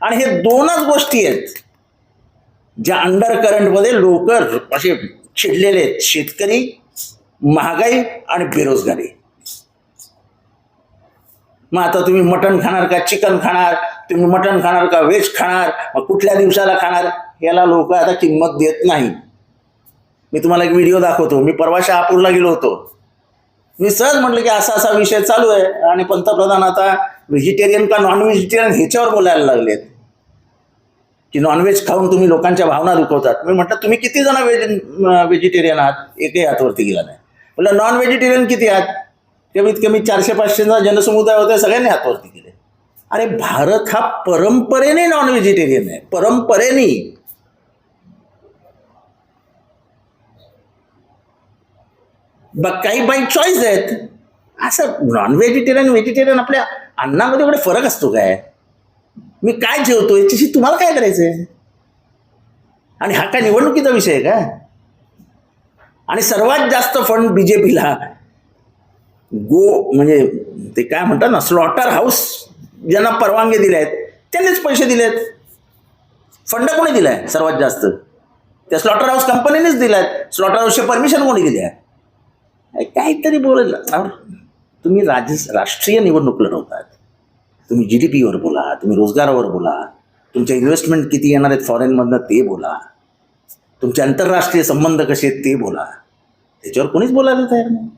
आणि हे दोनच गोष्टी आहेत ज्या अंडर करंटमध्ये लोक असे चिडलेले आहेत शेतकरी महागाई आणि बेरोजगारी. मग आता तुम्ही मटण खाणार का चिकन खाणार? तुम्ही मटण खाणार का व्हेज खाणार? मग कुठल्या दिवसाला खाणार? याला लोक आता किंमत देत नाही. मी तुम्हाला एक व्हिडिओ दाखवतो. मी परवा शहापूरला गेलो होतो. मी सहज म्हटलं की असा असा विषय चालू आहे. आणि पंतप्रधान आता व्हेजिटेरियन का नॉन व्हेजिटेरियन ह्याच्यावर बोलायला लागलेत. की नॉनव्हेज खाऊन तुम्ही लोकांच्या भावना दुखवतात. मी म्हटलं तुम्ही किती जण व्हेज व्हेजिटेरियन आहात? एकही हातवरती गेला नाही. म्हटलं नॉन व्हेजिटेरियन किती आहात? कमीत कमी चारशे पाचशेचा जनसमुदाय होता सगळ्यांनी हातवरती केले. अरे भारत हा परंपरेने नॉन व्हेजिटेरियन आहे. परंपरेने. बघ काही बाई चॉईस आहेत. असं नॉन व्हेजिटेरियन व्हेजिटेरियन आपल्या अन्नामध्ये एवढे फरक असतो काय? मी काय जेवतो याच्याशी तुम्हाला काय करायचं आहे आणि हा काय निवडणुकीचा विषय आहे का? आणि सर्वात जास्त फंड बीजेपीला गो म्हणजे ते काय म्हणतात ना स्लॉटर हाऊस ज्यांना परवानगी दिल्या आहेत त्यांनीच पैसे दिलेत फंड कोणी दिलाय सर्वात जास्त? त्या स्लॉटर हाऊस कंपनीनेच दिलाय स्लॉटर हाऊसचे परमिशन कोणी दिले आहे? काहीतरी बोल तुम्ही राज राष्ट्रीय निवडणूक लढवता तुम्ही जी डी पीवर बोला तुम्ही रोजगारावर बोला तुमच्या इन्व्हेस्टमेंट किती येणार आहेत फॉरेनमधनं ते बोला तुमचे आंतरराष्ट्रीय संबंध कसे आहेत ते बोला. त्याच्यावर कोणीच बोलायला तयार नाही.